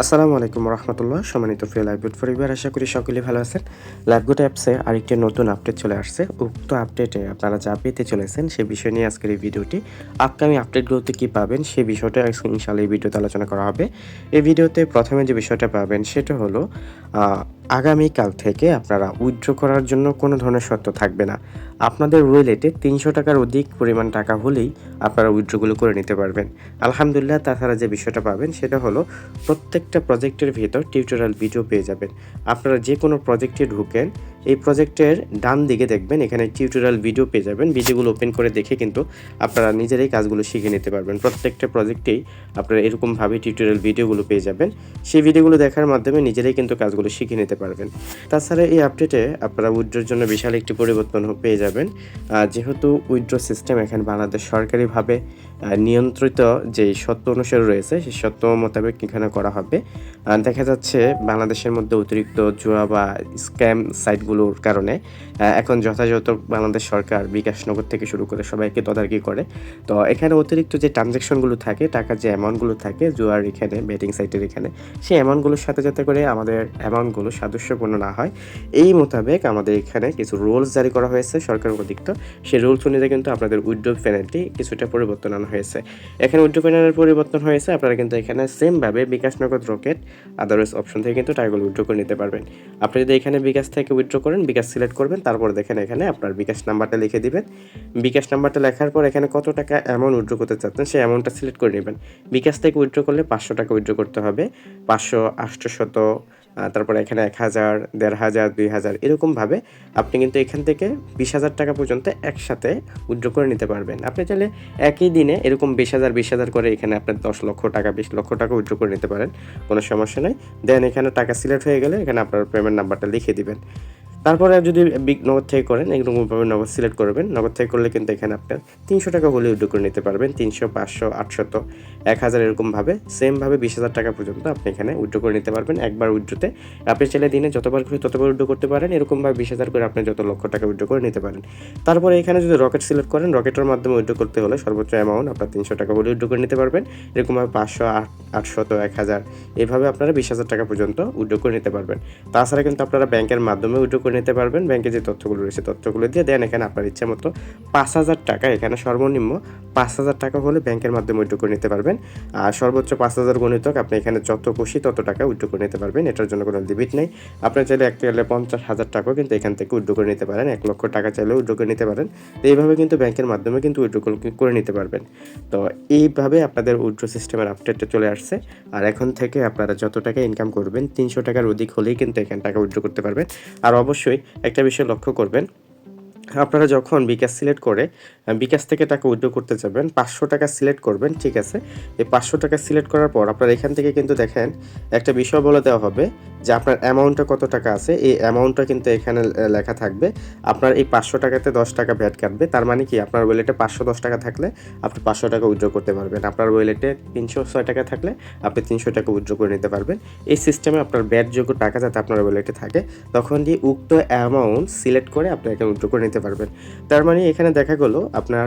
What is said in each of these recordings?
আসসালামু আলাইকুম রহমতুল্লাহ, সম্মানিত প্রিয় লাইভগুড পরিবার, আশা করি সকলে ভালো আছেন। লাইভগুড অ্যাপসে আরেকটি নতুন আপডেট চলে আসছে। উক্ত আপডেটে আপনারা যা পেতে চলেছেন সে বিষয় নিয়ে আজকের এই ভিডিওটি আপকামিং আপডেটগুলোতে কী পাবেন সেই বিষয়টা ইনশাল্লাহ এই ভিডিওতে আলোচনা করা হবে। এই ভিডিওতে প্রথমে যে বিষয়টা পাবেন সেটা হলো আগামীকাল থেকে আপনারা উইথড্র করার জন্য কোনো ধরনের শর্ত থাকবে না। আপনাদের ওয়েলেটে তিনশো টাকার অধিক পরিমাণ টাকা হলেই আপনারা উইথড্রগুলো করে নিতে পারবেন। আলহামদুলিল্লাহ, তাছাড়া যে বিষয়টা পাবেন সেটা হলো প্রত্যেকটা প্রজেক্টের ভেতর টিউটোরিয়াল ভিডিও পেয়ে যাবেন। আপনারা যে কোনো প্রজেক্টে ঢুকেন এই প্রজেক্টের ডান দিকে দেখবেন, এখানে টিউটোরিয়াল ভিডিও পেয়ে যাবেন। ভিডিওগুলো ওপেন করে দেখে কিন্তু আপনারা নিজেরাই কাজগুলো শিখে নিতে পারবেন। প্রত্যেকটা প্রজেক্টেই আপনারা এরকমভাবে টিউটোরিয়াল ভিডিওগুলো পেয়ে যাবেন। সেই ভিডিওগুলো দেখার মাধ্যমে নিজেরাই কিন্তু কাজগুলো শিখে নিতে পারবেন। তাছাড়া এই আপডেটে আপনারা উইথড্রোর জন্য বিশাল একটি পরিবর্তন পেয়ে যাবেন। যেহেতু উইথড্রো সিস্টেম এখানে বাংলাদেশ সরকারিভাবে নিয়ন্ত্রিত যে সত্য অনুসারে রয়েছে, সেই সত্য মোতাবেক এখানে করা হবে। দেখা যাচ্ছে বাংলাদেশের মধ্যে অতিরিক্ত জুয়া বা স্ক্যাম সাইটগুলোর কারণে এখন যথাযথ বাংলাদেশ সরকার বিকাশনগর থেকে শুরু করে সবাইকে তদারকি করে। তো এখানে অতিরিক্ত যে ট্রানজ্যাকশনগুলো থাকে টাকার যে অ্যামাউন্টগুলো থাকে, জুয়ার এখানে, বেটিং সাইটের এখানে, সেই অ্যামাউন্টগুলোর সাথে যাতে করে আমাদের অ্যামাউন্টগুলো সাদস্যপূর্ণ না হয়, এই মোতাবেক আমাদের এখানে কিছু রুলস জারি করা হয়েছে সরকার কর্তৃক সেই রুলস অনুযায়ী কিন্তু আপনাদের উইড্রো পেনাল্টি কিছুটা পরিবর্তন আনা হয়েছে। এখানে উইড্রো পেনালের পরিবর্তন হয়েছে। আপনারা কিন্তু এখানে সেমভাবে বিকাশ নগদ রকেট আদারওয়াইজ অপশন থেকে কিন্তু টাকাগুলো উইড্রো করে নিতে পারবেন। আপনি যদি এখানে বিকাশ থেকে উইড্রো করেন, বিকাশ সিলেক্ট করবেন, তারপর দেখেন এখানে আপনার বিকাশ নাম্বারটা লিখে দিবেন। বিকাশ নাম্বারটা লেখার পর এখানে কত টাকা অ্যামাউন্ট উইড্রো করতে চাচ্ছেন, সেই অ্যামাউন্টটা সিলেক্ট করে নেবেন। বিকাশ থেকে উইড্রো করলে পাঁচশো টাকা উইড্রো করতে হবে। পাঁচশো আটশোশত তারপরে এখানে এক হাজার, দেড় হাজার, দুই হাজার, এরকমভাবে আপনি কিন্তু এখান থেকে বিশ হাজার টাকা পর্যন্ত একসাথে উইড্রো করে নিতে পারবেন। আপনি চাইলে একই দিনে এরকম বিশ হাজার বিশ হাজার করে এখানে আপনার দশ লক্ষ টাকা, বিশ লক্ষ টাকা উইড্রো করে নিতে পারেন। কোনো সমস্যা নেই। দেন এখানে টাকা সিলেক্ট হয়ে গেলে এখানে আপনার পেমেন্ট নাম্বারটা লিখে দিবেন। তারপরে যদি বিগ নগদ থেকে করেন এরকমভাবে নগদ সিলেক্ট করবেন নগদ থেকে করলে কিন্তু এখানে আপনার তিনশো টাকা হলে উইড্রো করে নিতে পারবেন। তিনশো, পাঁচশো, আটশত, এক হাজার এরকমভাবে সেমভাবে বিশ হাজার টাকা পর্যন্ত আপনি এখানে উইড্রো করে নিতে পারবেন একবার উইড্রোতে আপনি চাইলে দিনে যতবার খুশি ততবার উইড্রো করতে পারেন। এরকমভাবে বিশ হাজার করে আপনি যত লক্ষ টাকা উইড্রো করে নিতে পারেন। তারপরে এখানে যদি রকেট সিলেক্ট করেন, রকেটের মাধ্যমে উইড্রো করতে হলে সর্বোচ্চ অ্যামাউন্ট আপনার তিনশো টাকা হলে উইড্রো করে নিতে পারবেন। এরকমভাবে পাঁচশো, আট, আটশত, এক হাজার, এভাবে আপনারা বিশ হাজার টাকা পর্যন্ত উইড্রো করে নিতে পারবেন। তাছাড়া কিন্তু আপনারা ব্যাংকের মাধ্যমে উইড্রো করে নিতে পারবেন। ব্যাংকে যে তথ্যগুলো রয়েছে, তথ্যগুলো দিয়ে দেন এখানে আপনার ইচ্ছা মতো পাঁচ হাজার টাকা, এখানে সর্বনিম্ন পাঁচ হাজার টাকা হলে ব্যাংকের মাধ্যমে উইড্রো করে নিতে পারবেন। আর সর্বোচ্চ পাঁচ হাজার গণিতক আপনি এখানে যত খুশি তত টাকা উইড্রো করে নিতে পারবেন। এটার জন্য কোনো লিমিট নেই। আপনার চাইলে এক গেলে পঞ্চাশ হাজার টাকাও কিন্তু এখান থেকে উইড্রো করে নিতে পারেন। এক লক্ষ টাকা চাইলে উইড্রো করে নিতে পারেন। তো এইভাবে কিন্তু ব্যাংকের মাধ্যমে কিন্তু উইড্রো করে নিতে পারবেন। তো এইভাবে আপনাদের উইড্রো সিস্টেমের আপডেটটা চলে আসছে। আর এখন থেকে আপনারা যত টাকা ইনকাম করবেন, তিনশো টাকার অধিক হলেই কিন্তু এখানে টাকা উইড্রো করতে পারবেন। আর অবশ্যই একটা বিষয় লক্ষ্য করবেন। আপনারা যখন বিকাশ সিলেক্ট করে বিকাশ থেকে টাকা উইথড্র করতে যাবেন, পাঁচশো টাকা সিলেক্ট করবেন, ঠিক আছে? এই পাঁচশো টাকা সিলেক্ট করার পর আপনারা এখান থেকে কিন্তু দেখেন একটা বিষয় বলে দেওয়া হবে যে আপনার অ্যামাউন্টটা কত টাকা আছে, এই অ্যামাউন্টটা কিন্তু এখানে লেখা থাকবে। আপনার এই পাঁচশো টাকাতে দশ টাকা ব্যাট কাটবে। তার মানে কি, আপনার ওয়েলেটে পাঁচশো দশ টাকা থাকলে আপনি পাঁচশো টাকা উইথড্র করতে পারবেন। আপনার ওয়েলেটে তিনশো ছয় টাকা থাকলে আপনি তিনশো টাকা উইথড্র করে নিতে পারবেন। এই সিস্টেমে আপনার ব্যাটযোগ্য টাকা যাতে আপনার ওয়েলেটে থাকে, তখন দিয়ে উক্ত অ্যামাউন্ট সিলেক্ট করে আপনি এখানে উইথড্র করে নিতে পারবেন। তার মানে এখানে দেখা গেলো, আপনার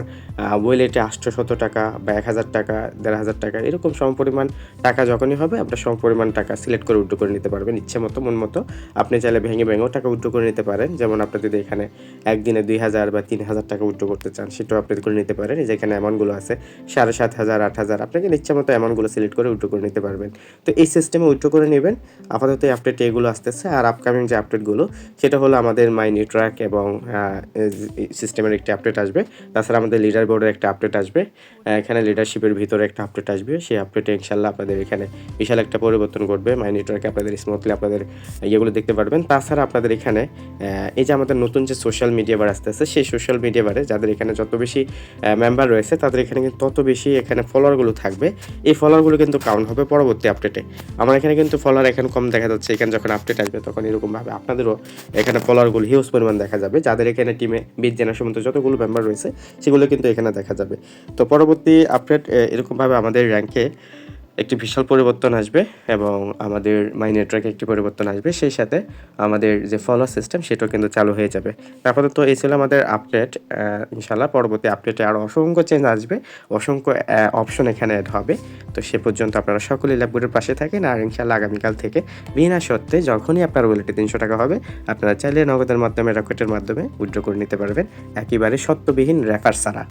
ওয়েলেটে আটশোশত টাকা বা এক হাজার টাকা, দেড় হাজার টাকা, এরকম সমপরিমাণ টাকা যখনই হবে, আপনার সমপরিমাণ টাকা সিলেক্ট করে উইথড্র করে নিতে পারবেন। ইচ্ছে মতো, মন মতো, আপনি চাইলে ভেঙে ভেঙেও টাকা উইথড্র করে নিতে পারেন। যেমন আপনি যদি এখানে একদিনে দুই হাজার বা তিন হাজার টাকা উইথড্র করতে চান, সেটাও আপনি করে নিতে পারেন। যেখানে অ্যামাউন্টগুলো আছে, সাড়ে সাত হাজার, আট হাজার আপনাকে ইচ্ছে মতো অ্যামাউন্টগুলো সিলেক্ট করে উইথড্র করে নিতে পারবেন। তো এই সিস্টেমে উইথড্র করে নেবেন। আপাতত এই আপডেট এগুলো আসতেছে। আর আপকামিং যে আপডেটগুলো সেটা হলো আমাদের মাই নেটওয়ার্ক এবং সিস্টেমের একটি আপডেট আসবে। তাছাড়া আমাদের লিডার বোর্ডের একটা আপডেট আসবে। এখানে লিডারশিপের ভিতরে একটা আপডেট আসবে। সেই আপডেটে ইনশাল্লাহ আপনাদের এখানে বিশাল একটা পরিবর্তন ঘটবে। মাই নেটওয়ার্কে আপনাদের স্মুথলি আপনাদের ইয়েগুলো দেখতে পারবেন। তাছাড়া আপনাদের এখানে এই যে আমাদের নতুন যে সোশ্যাল মিডিয়া বার আসতে আসতেছে, সেই সোশ্যাল মিডিয়া বারে যাদের এখানে যত বেশি মেম্বার রয়েছে, তাদের এখানে কিন্তু তত বেশি এখানে ফলোয়ারগুলো থাকবে। এই ফলোয়ারগুলো কিন্তু কাউন্ট হবে পরবর্তী আপডেটে আমার এখানে কিন্তু ফলোয়ার এখানে কম দেখা যাচ্ছে, এখানে যখন আপডেট আসবে তখন এরকমভাবে আপনাদেরও এখানে ফলোয়ারগুলো হিউজ পরিমাণ দেখা যাবে। যাদের এখানে টিমে বিশ জেনার সমস্ত যতগুলো মেম্বার রয়েছে, সেগুলো কিন্তু এখানে দেখা যাবে। তো পরবর্তী আপডেট এরকমভাবে আমাদের র্যাঙ্কে একটি বিশাল পরিবর্তন আসবে এবং আমাদের মাই নেটওয়ার্কে একটি পরিবর্তন আসবে। সেই সাথে আমাদের যে ফলো সিস্টেম, সেটাও কিন্তু চালু হয়ে যাবে। আপাতত এই ছিল আমাদের আপডেট ইনশাল্লাহ পরবর্তী আপডেটে আরও অসংখ্য চেঞ্জ আসবে, অসংখ্য অপশন এখানে অ্যাড হবে। তো সে পর্যন্ত আপনারা সকলেই ল্যাপগুলোর পাশে থাকেন আর ইনশাল্লাহ আগামীকাল থেকে বিনা সত্ত্বে যখনই আপনার ওয়ালেটে তিনশো টাকা হবে, আপনারা চাইলে নগদের মাধ্যমে রকেটের মাধ্যমে উইড্রো করে নিতে পারবেন। একেবারে সত্যবিহীন রেফার ছাড়া।